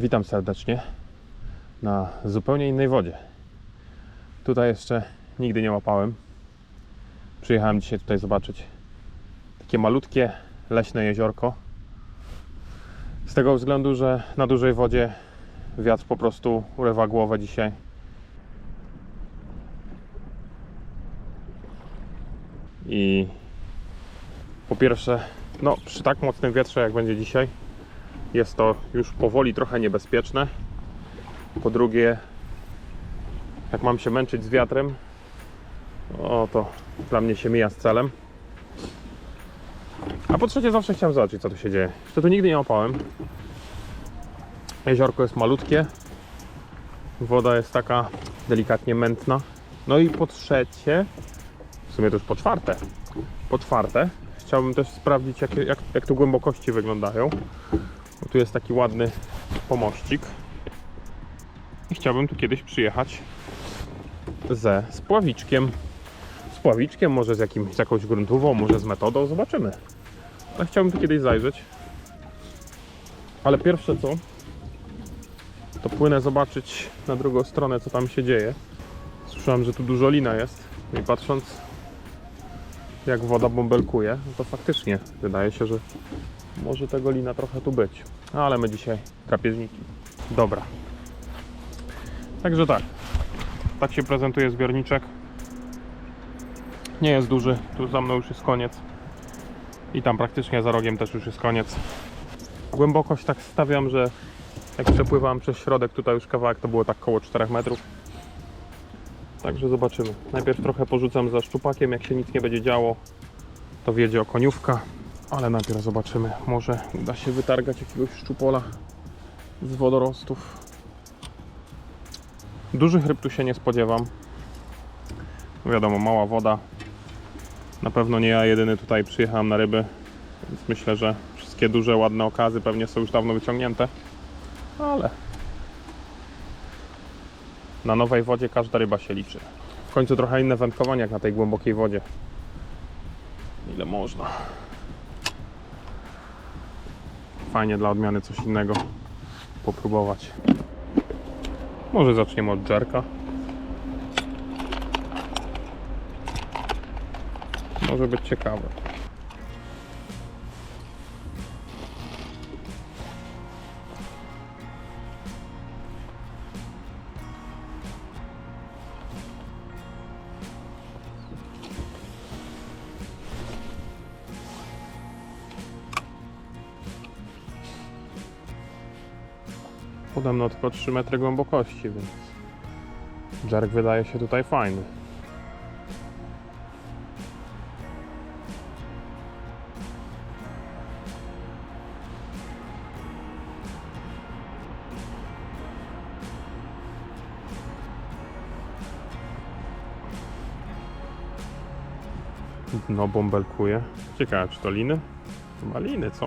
Witam serdecznie na zupełnie innej wodzie. Tutaj jeszcze nigdy nie łapałem. Przyjechałem dzisiaj tutaj zobaczyć takie malutkie leśne jeziorko. Z tego względu, że na dużej wodzie wiatr po prostu urywa głowę dzisiaj. I po pierwsze, no przy tak mocnym wietrze jak będzie dzisiaj, jest to już powoli trochę niebezpieczne. Po drugie, jak mam się męczyć z wiatrem, o to dla mnie się mija z celem. A po trzecie, zawsze chciałem zobaczyć, co tu się dzieje. Jeszcze tu nigdy nie łapałem. Jeziorko jest malutkie. Woda jest taka delikatnie mętna. No i po trzecie, w sumie to już po czwarte, po czwarte, chciałbym też sprawdzić, jak, jak, jak tu głębokości wyglądają. Bo tu jest taki ładny pomościk. I chciałbym tu kiedyś przyjechać ze spławiczkiem. Spławiczkiem, może z, jakimś, z jakąś gruntową, może z metodą, zobaczymy. Ale chciałbym tu kiedyś zajrzeć. Ale pierwsze co, to płynę zobaczyć na drugą stronę, co tam się dzieje. Słyszałem, że tu dużo lina jest. I patrząc, jak woda bąbelkuje, no to faktycznie wydaje się, że może tego lina trochę tu być. No, ale my dzisiaj drapieżniki. Dobra. Także tak. Tak się prezentuje zbiorniczek. Nie jest duży. Tu za mną już jest koniec. I tam praktycznie za rogiem też już jest koniec. Głębokość tak stawiam, że jak przepływałem przez środek tutaj już kawałek, to było tak koło 4 metrów. Także zobaczymy. Najpierw trochę porzucam za szczupakiem, jak się nic nie będzie działo, to wiedzie okoniówka. Ale najpierw zobaczymy, może uda się wytargać jakiegoś szczupola z wodorostów. Dużych ryb tu się nie spodziewam. Wiadomo, mała woda. Na pewno nie ja jedyny tutaj przyjechałem na ryby, więc myślę, że wszystkie duże, ładne okazy pewnie są już dawno wyciągnięte. Ale na nowej wodzie każda ryba się liczy. W końcu trochę inne wędkowanie jak na tej głębokiej wodzie. Ile można. Fajnie dla odmiany coś innego popróbować. Może zaczniemy od dżerka. Może być ciekawe. Podobno tylko 3 metry głębokości, więc dżerk wydaje się tutaj fajny. Dno bąbelkuje. Ciekawe, czy to liny? Chyba liny, co?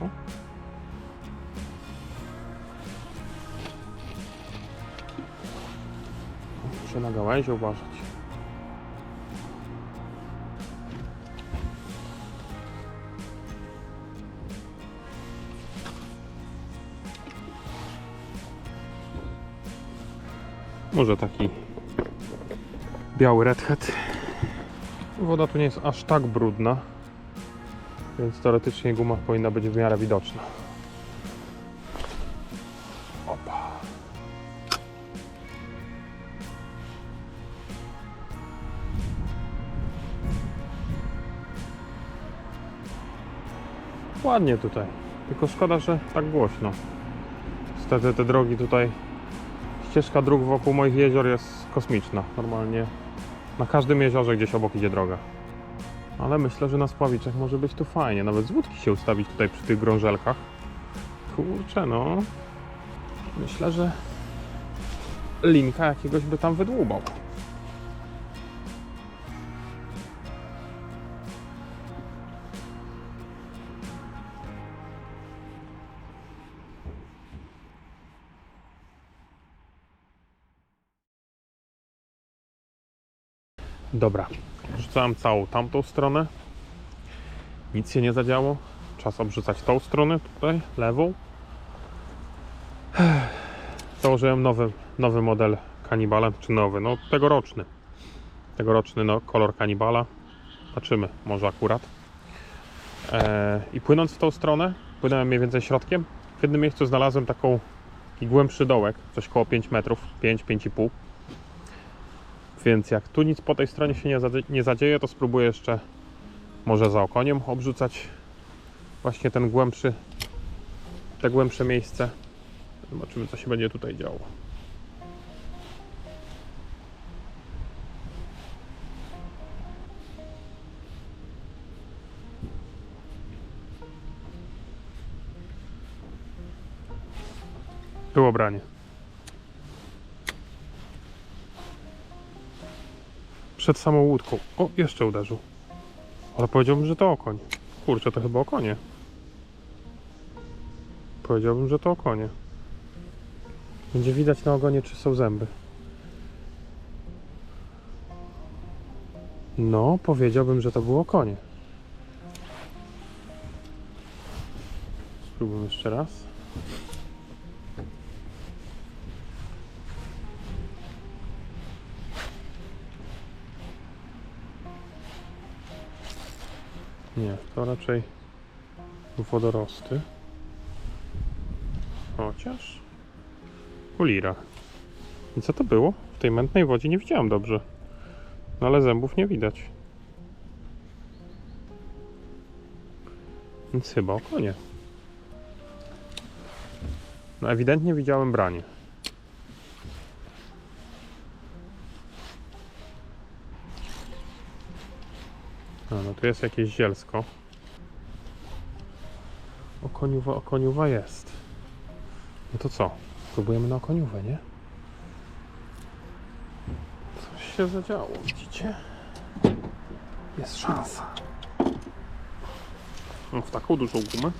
Muszę na gałęzie uważać. Może taki biały redhead. Woda tu nie jest aż tak brudna, więc teoretycznie guma powinna być w miarę widoczna. Ładnie tutaj. Tylko szkoda, że tak głośno. Niestety te drogi tutaj, ścieżka dróg wokół moich jezior jest kosmiczna. Normalnie na każdym jeziorze gdzieś obok idzie droga. Ale myślę, że na spławiczach może być tu fajnie. Nawet z łódki się ustawić tutaj przy tych grążelkach. Kurczę, no. Myślę, że linka jakiegoś by tam wydłubał. Dobra, rzucałem całą tamtą stronę. Nic się nie zadziało. Czas obrzucać tą stronę tutaj, lewą. Założyłem nowy, nowy model kanibala, czy nowy, no tegoroczny. Tegoroczny no, kolor kanibala. Zobaczymy, może akurat. E, I płynąc w tą stronę, płynąłem mniej więcej środkiem. W jednym miejscu znalazłem taką, taki głębszy dołek, coś koło 5 metrów, 5-5,5. Więc jak tu nic po tej stronie się nie, zadzie- nie zadzieje, to spróbuję jeszcze może za okoniem obrzucać właśnie ten głębszy, te głębsze miejsce. Zobaczymy, co się będzie tutaj działo. Było branie. Przed samą łódką. O, jeszcze uderzył. Ale powiedziałbym, że to okoń. Kurczę, to chyba okonie. Powiedziałbym, że to okonie. Będzie widać na ogonie, czy są zęby. No, powiedziałbym, że to było konie. Spróbujmy jeszcze raz. Nie, to raczej wodorosty. Chociaż. Kulira. I co to było? W tej mętnej wodzie nie widziałem dobrze. No ale zębów nie widać. Więc chyba okonie. No ewidentnie widziałem branie. A, no tu jest jakieś zielsko. Okoniuwa, okoniuwa jest. No to co? Próbujemy na okoniówę, nie? Coś się zadziało, widzicie? Jest szansa. No, w taką dużą gumę.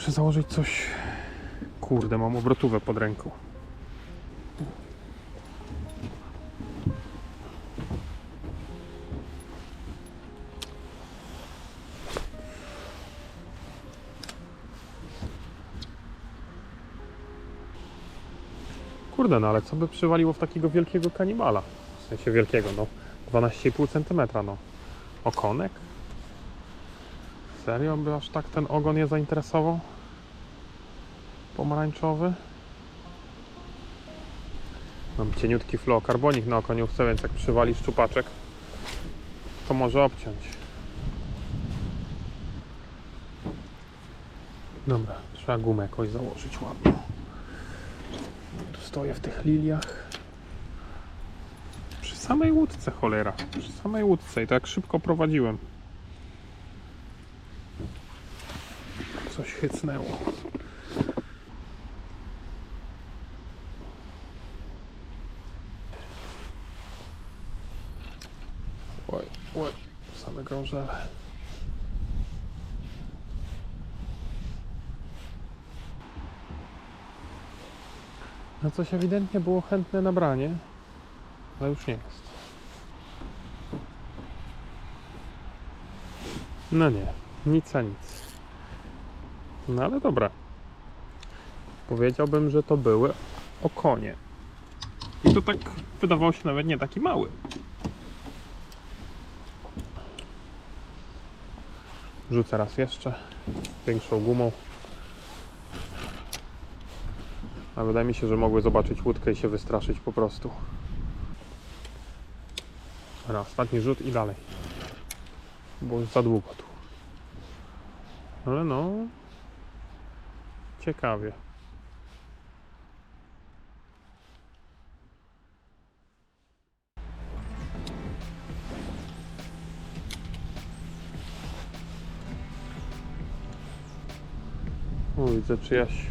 Muszę założyć coś. Kurde, mam obrotówę pod ręką. Kurde, no ale co by przywaliło w takiego wielkiego kanibala? W sensie wielkiego, no 12,5 cm, no. Okonek? Serio by aż tak ten ogon je zainteresował? Pomarańczowy? Mam cieniutki fluokarbonik na okoniówce, więc jak przywali szczupaczek, to może obciąć. Dobra, trzeba gumę jakoś założyć ładnie. Tu stoję w tych liliach. Przy samej łódce, cholera. Przy samej łódce i tak szybko prowadziłem. Coś chycnęło. Oj, oj, grążele. No coś ewidentnie było chętne na branie, ale już nie jest. No nie, nic a nic. No ale dobra. Powiedziałbym, że to były okonie. I to tak wydawało się nawet nie taki mały. Rzucę raz jeszcze większą gumą. A wydaje mi się, że mogły zobaczyć łódkę i się wystraszyć po prostu. Dobra, ostatni rzut i dalej. Bo już za długo tu. Ale no, Ciekawie. O, widzę czyjaś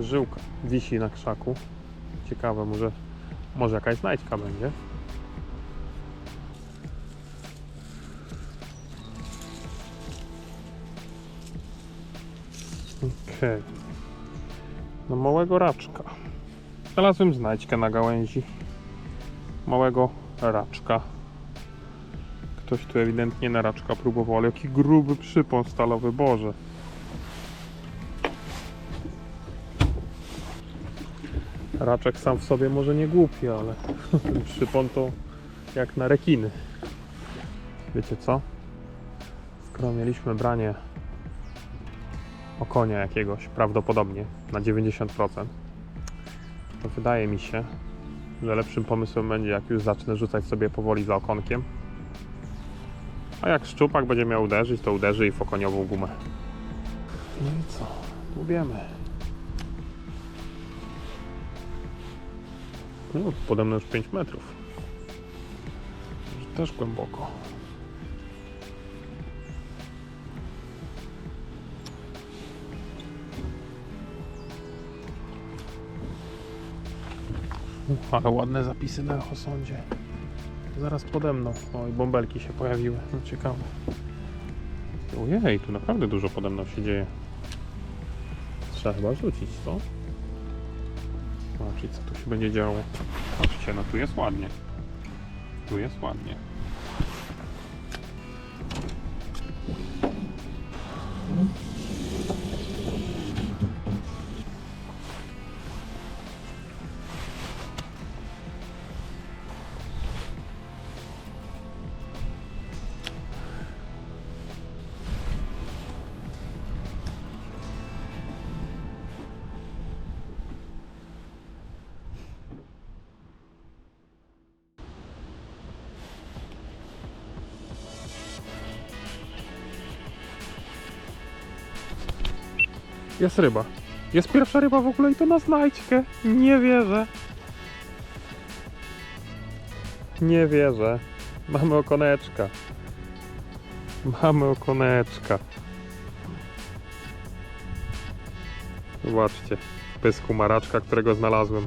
żyłka wisi na krzaku. Ciekawe, może, może jakaś znajdźka będzie. Okej. No małego raczka. Znalazłem znajdźkę na gałęzi. Małego raczka. Ktoś tu ewidentnie na raczka próbował, ale jaki gruby przypon stalowy, Boże. Raczek sam w sobie może nie głupi, ale ten przypon to jak na rekiny. Wiecie co? Skoro mieliśmy branie okonia jakiegoś, prawdopodobnie na 90%, to wydaje mi się, że lepszym pomysłem będzie, jak już zacznę rzucać sobie powoli za okonkiem. A jak szczupak będzie miał uderzyć, to uderzy i w okoniową gumę. No i co? Lubiemy. No, pode mną już 5 metrów. Też głęboko. Uch, ale ładne zapisy na Echosądzie. Zaraz pode mną. O, i bąbelki się pojawiły. No ciekawe. Ojej, tu naprawdę dużo pode mną się dzieje. Trzeba chyba rzucić, co? Zobaczyć, co tu się będzie działo. Patrzcie, no tu jest ładnie. Tu jest ładnie. Jest ryba. Jest pierwsza ryba w ogóle i to na znajdźkę. Nie wierzę. Nie wierzę. Mamy okoneczka. Mamy okoneczka. Zobaczcie. Pysku maraczka, którego znalazłem.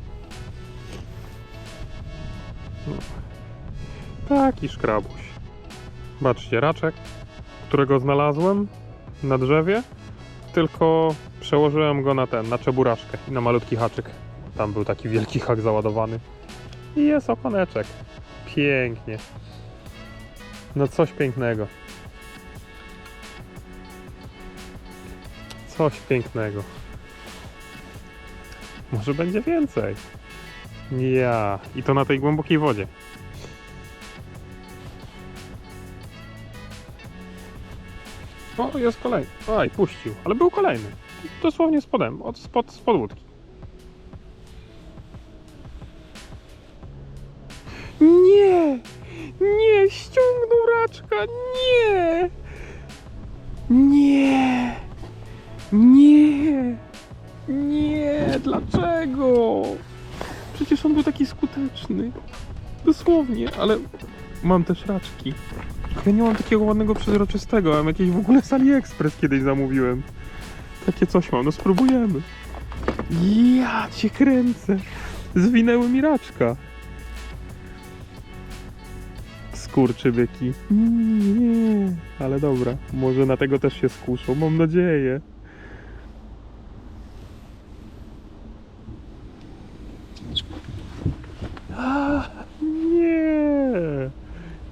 No. Taki szkrabuś. Zobaczcie, raczek, którego znalazłem na drzewie tylko przełożyłem go na ten, na czeburaszkę i na malutki haczyk. Tam był taki wielki hak załadowany. I jest okoneczek. Pięknie. No coś pięknego. Coś pięknego. Może będzie więcej. Ja. I to na tej głębokiej wodzie. O, jest kolejny. Oj, puścił, ale był kolejny. Dosłownie spodem, od spod, spod łódki. Nie! Nie! Ściągnął raczka! Nie! Nie! Nie! Nie! Dlaczego? Przecież on był taki skuteczny. Dosłownie, ale mam też raczki. Ja nie mam takiego ładnego przezroczystego, mam jakieś w ogóle z AliExpress kiedyś zamówiłem. Takie coś mam, no spróbujemy. Ja cię kręcę. Zwinęły mi raczka. Skurczybyki. Nie, ale dobra, może na tego też się skuszą, mam nadzieję. A, nie,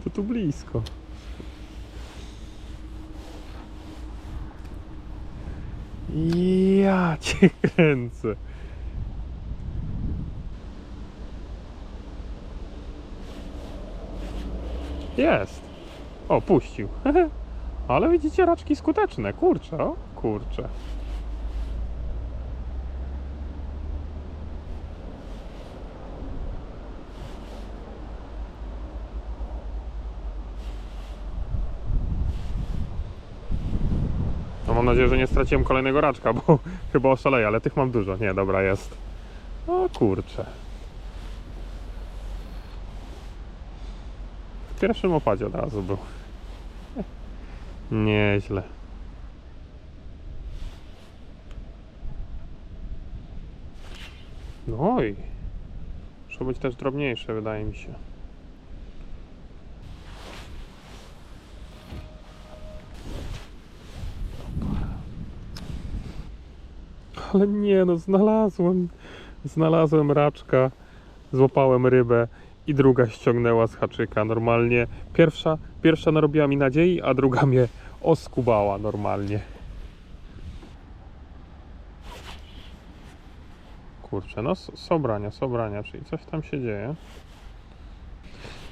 to tu blisko. Ja cię kręcę. Jest. O, puścił. Ale widzicie, raczki skuteczne. Kurczę, o, kurczę. Nadzieję, że nie straciłem kolejnego raczka, bo chyba oszaleję, ale tych mam dużo. Nie, dobra, jest. O kurczę. W pierwszym opadzie od razu był. Nieźle. No i muszą być też drobniejsze, wydaje mi się. Ale nie no, znalazłem. Znalazłem raczka, złapałem rybę i druga ściągnęła z haczyka. Normalnie pierwsza, pierwsza narobiła mi nadziei, a druga mnie oskubała normalnie. Kurczę, no sobrania, sobrania, czyli coś tam się dzieje.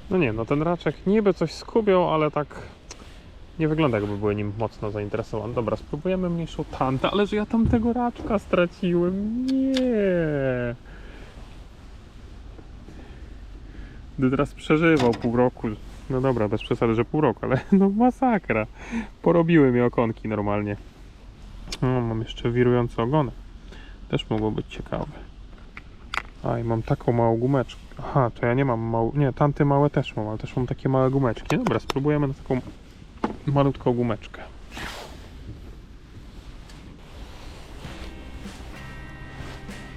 No nie, no ten raczek niby coś skubiał, ale tak nie wygląda jakby były nim mocno zainteresowane. Dobra, spróbujemy mniejszą tantę, ale że ja tam tego raczka straciłem. Nie. Gdy teraz przeżywał pół roku. No dobra, bez przesady, że pół roku, ale no masakra. Porobiły mi okonki normalnie. No, mam jeszcze wirujący ogonek. Też mogło być ciekawe. A i mam taką małą gumeczkę. Aha, to ja nie mam małą. Nie, tanty małe też mam, ale też mam takie małe gumeczki. Dobra, spróbujemy na taką malutką gumeczkę.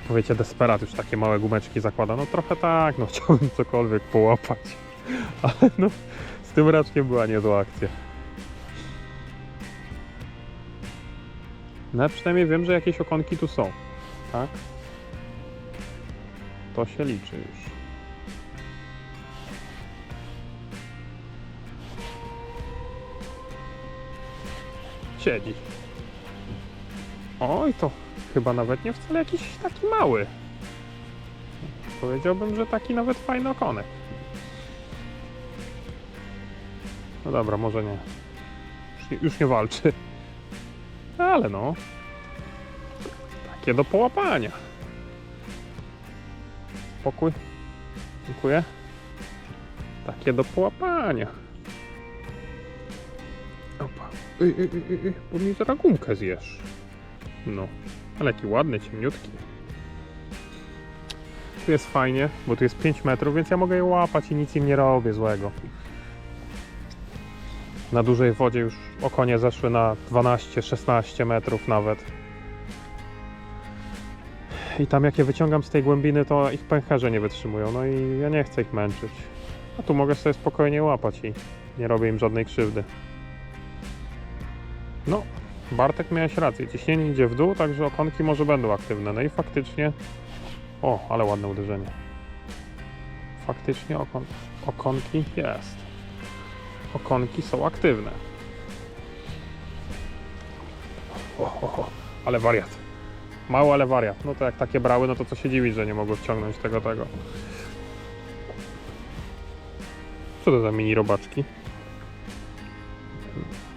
Powiecie, desperat już takie małe gumeczki zakłada. No trochę tak, no chciałbym cokolwiek połapać. Ale no, z tym raczkiem była niezła akcja. No przynajmniej wiem, że jakieś okonki tu są. Tak? To się liczy już. Siedzi. Oj, to chyba nawet nie wcale jakiś taki mały. Powiedziałbym, że taki nawet fajny okonek. No dobra, może nie. Już nie, już nie walczy. Ale no. Takie do połapania. Spokój. Dziękuję. Takie do połapania. Ej, ej, ej, ej, bo mi zjesz. No. Ale jaki ładny, ciemniutki. Tu jest fajnie, bo tu jest 5 metrów, więc ja mogę je łapać i nic im nie robię złego. Na dużej wodzie już okonie zeszły na 12-16 metrów nawet. I tam jak je wyciągam z tej głębiny, to ich pęcherze nie wytrzymują. No i ja nie chcę ich męczyć. A tu mogę sobie spokojnie łapać i nie robię im żadnej krzywdy. No, Bartek miałeś rację. Ciśnienie idzie w dół, także okonki może będą aktywne. No i faktycznie... O, ale ładne uderzenie. Faktycznie okon... okonki jest. Okonki są aktywne. O, o, o, ale wariat. Mały, ale wariat. No to jak takie brały, no to co się dziwić, że nie mogły wciągnąć tego, tego. Co to za mini robaczki?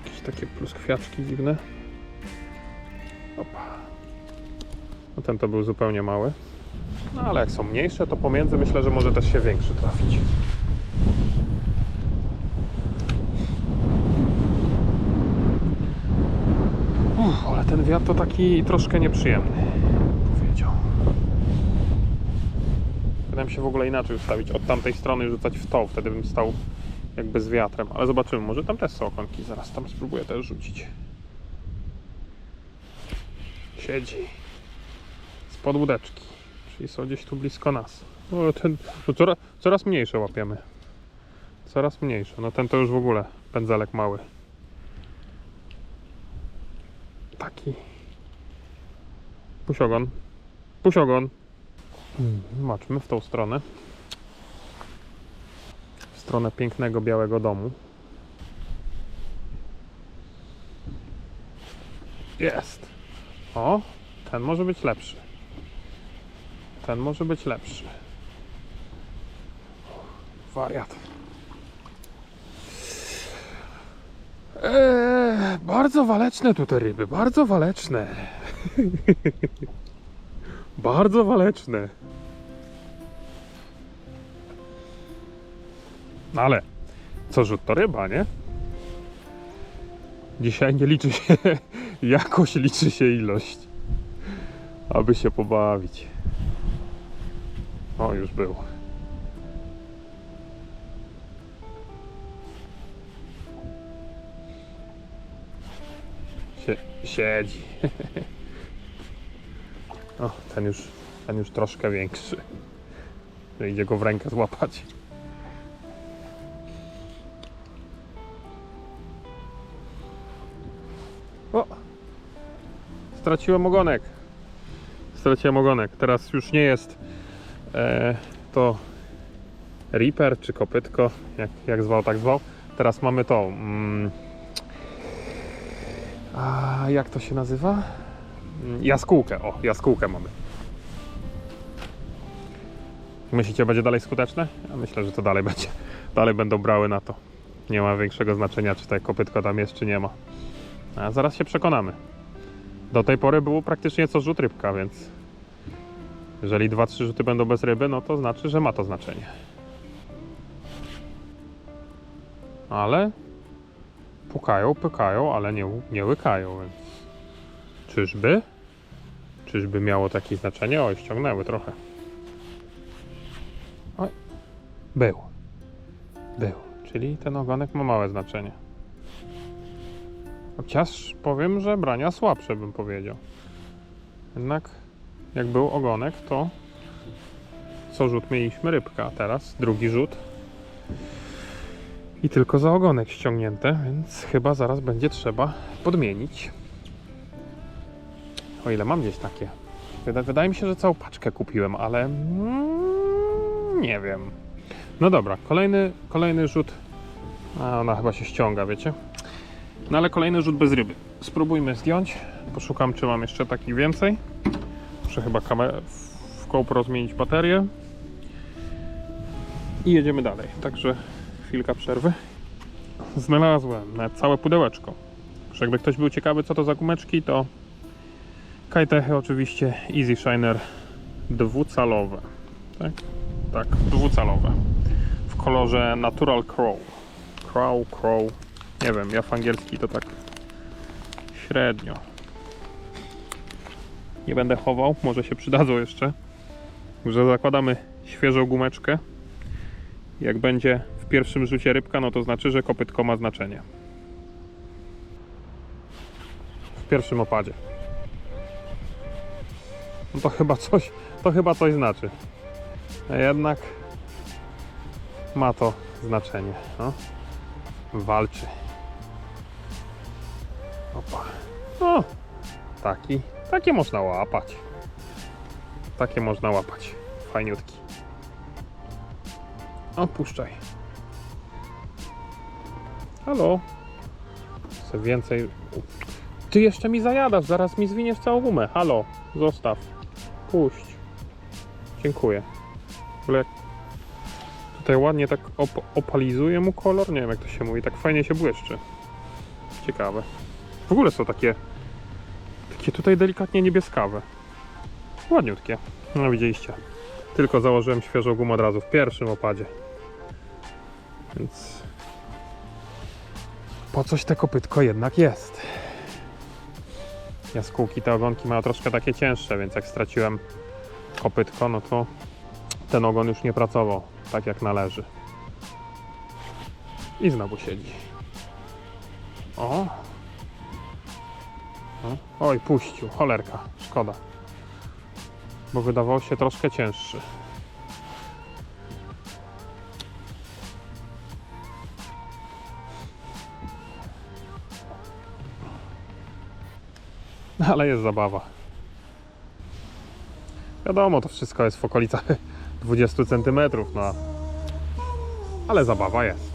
Jakieś takie pluskwiaczki dziwne. Opa. No ten to był zupełnie mały. No ale jak są mniejsze, to pomiędzy myślę, że może też się większy trafić. Uff, ale ten wiatr to taki troszkę nieprzyjemny. Powiedział. Mi się w ogóle inaczej ustawić. Od tamtej strony rzucać w to, wtedy bym stał jakby z wiatrem. Ale zobaczymy, może tam też są okonki. Zaraz tam spróbuję też rzucić. Siedzi. Spod łódeczki. Czyli są gdzieś tu blisko nas. O, ten, to coraz, coraz mniejsze łapiemy. Coraz mniejsze. No ten to już w ogóle pędzelek mały. Taki. Pusiogon. Pusiogon. Mm, Zobaczmy w tą stronę. Stronę pięknego białego domu. Jest. O, ten może być lepszy. Ten może być lepszy. Wariat. Eee, bardzo waleczne tu te ryby, bardzo waleczne. bardzo waleczne. No ale co rzut to ryba, nie? Dzisiaj nie liczy się jakość, liczy się ilość. Aby się pobawić. O, już był. Sie siedzi. O, ten już, ten już troszkę większy. Idzie go w rękę złapać. Straciłem ogonek. Straciłem ogonek. Teraz już nie jest e, to Reaper czy kopytko, jak, jak zwał, tak zwał. Teraz mamy to. Mm, a jak to się nazywa? Mm, Jaskółkę. O, jaskółkę mamy. Myślicie, będzie dalej skuteczne? Ja myślę, że to dalej będzie. Dalej będą brały na to. Nie ma większego znaczenia, czy to kopytko tam jest, czy nie ma. A zaraz się przekonamy. Do tej pory było praktycznie co rzut rybka, więc jeżeli 2-3 rzuty będą bez ryby, no to znaczy, że ma to znaczenie. Ale pukają, pykają, ale nie, nie łykają, więc czyżby? Czyżby miało takie znaczenie? Oj, ściągnęły trochę. Oj, był. Był. Czyli ten ogonek ma małe znaczenie. Chociaż powiem, że brania słabsze bym powiedział. Jednak jak był ogonek, to co rzut mieliśmy rybka, a teraz drugi rzut i tylko za ogonek ściągnięte, więc chyba zaraz będzie trzeba podmienić. O ile mam gdzieś takie. Wyda- Wydaje mi się, że całą paczkę kupiłem, ale mm, nie wiem. No dobra, kolejny, kolejny rzut. A ona chyba się ściąga, wiecie? No ale kolejny rzut bez ryby. Spróbujmy zdjąć. Poszukam, czy mam jeszcze takich więcej. Muszę chyba w GoPro zmienić baterię. I jedziemy dalej. Także chwilka przerwy. Znalazłem całe pudełeczko. Że jakby ktoś był ciekawy, co to za gumeczki, to Kajtechy oczywiście Easy Shiner dwucalowe. Tak? Tak, dwucalowe. W kolorze Natural Crow. Crow, Crow. Nie wiem, ja w angielski to tak średnio. Nie będę chował, może się przydadzą jeszcze. Że zakładamy świeżą gumeczkę. Jak będzie w pierwszym rzucie rybka, no to znaczy, że kopytko ma znaczenie. W pierwszym opadzie. No to chyba coś, to chyba coś znaczy. A jednak ma to znaczenie. No. Walczy. Taki, takie można łapać. Takie można łapać. Fajniutki. Opuszczaj. Halo. Chcę więcej. Ty jeszcze mi zajadasz, zaraz mi zwiniesz całą gumę. Halo, zostaw. Puść. Dziękuję. W ogóle tutaj ładnie tak op- opalizuje mu kolor. Nie wiem jak to się mówi, tak fajnie się błyszczy. Ciekawe. W ogóle są takie takie tutaj delikatnie niebieskawe. Ładniutkie. No widzieliście. Tylko założyłem świeżą gumę od razu w pierwszym opadzie. Więc po coś te kopytko jednak jest. Jaskółki, te ogonki mają troszkę takie cięższe, więc jak straciłem kopytko, no to ten ogon już nie pracował tak jak należy. I znowu siedzi. O! O, Oj, puścił, cholerka, szkoda. Bo wydawał się troszkę cięższy. Ale jest zabawa. Wiadomo, to wszystko jest w okolicach 20 cm, no. Ale zabawa jest.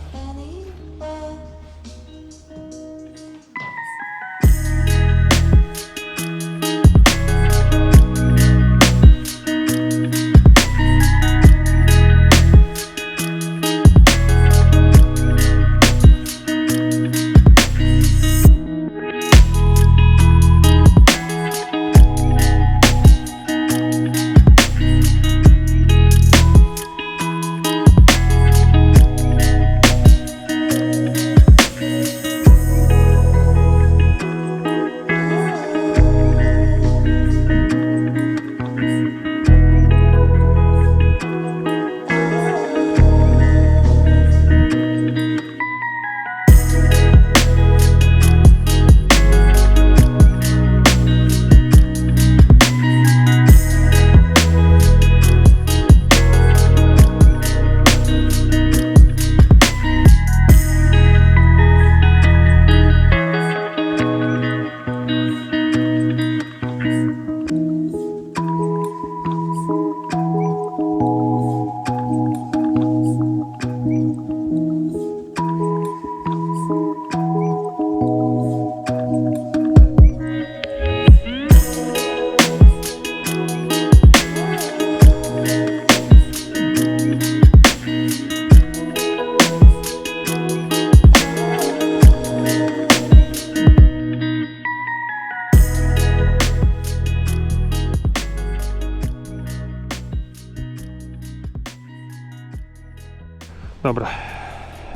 Dobra.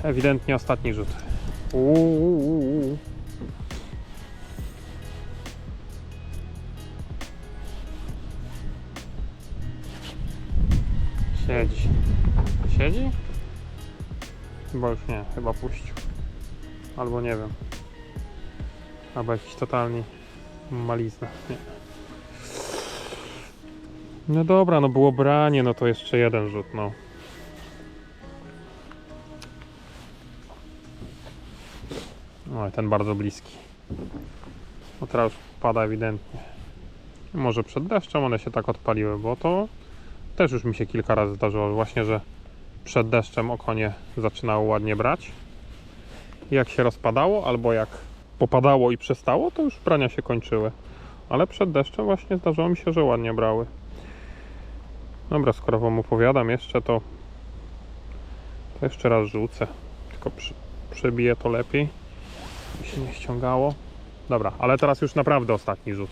Ewidentnie ostatni rzut. Uuu. Siedzi. Siedzi? Chyba już nie, chyba puścił. Albo nie wiem. Albo jakiś totalnie malizna. Nie. No dobra, no było branie, no to jeszcze jeden rzut, no. Oj, ten bardzo bliski. No teraz pada ewidentnie. Może przed deszczem one się tak odpaliły, bo to też już mi się kilka razy zdarzyło właśnie, że przed deszczem okonie zaczynało ładnie brać. Jak się rozpadało, albo jak popadało i przestało, to już brania się kończyły. Ale przed deszczem właśnie zdarzyło mi się, że ładnie brały. Dobra, skoro wam opowiadam jeszcze, to, to jeszcze raz rzucę. Tylko przy, to lepiej. Się nie ściągało. Dobra, ale teraz już naprawdę ostatni rzut.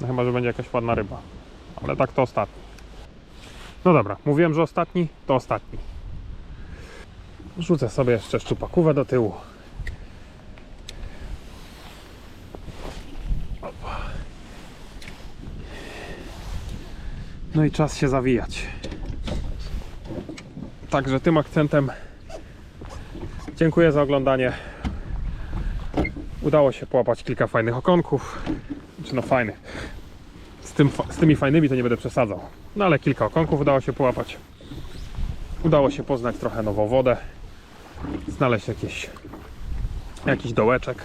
No chyba, że będzie jakaś ładna ryba. Ale tak to ostatni. No dobra, mówiłem, że ostatni, to ostatni. Rzucę sobie jeszcze szczupakówę do tyłu. No i czas się zawijać. Także tym akcentem dziękuję za oglądanie. Udało się połapać kilka fajnych okonków. Czy no fajnych. Z, tym, z tymi fajnymi to nie będę przesadzał. No ale kilka okonków udało się połapać. Udało się poznać trochę nową wodę. Znaleźć jakieś, jakiś dołeczek.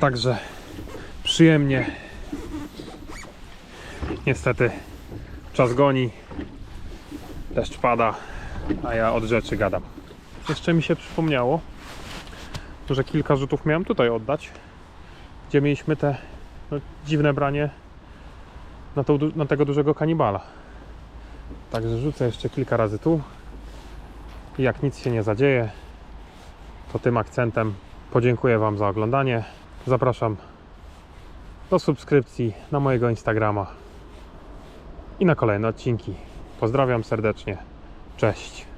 Także przyjemnie. Niestety czas goni. Deszcz pada, a ja od rzeczy gadam. Jeszcze mi się przypomniało, że kilka rzutów miałem tutaj oddać, gdzie mieliśmy te no, dziwne branie na, du- na tego dużego kanibala. Także rzucę jeszcze kilka razy tu. I jak nic się nie zadzieje, to tym akcentem podziękuję Wam za oglądanie. Zapraszam do subskrypcji na mojego Instagrama i na kolejne odcinki. Pozdrawiam serdecznie. Cześć.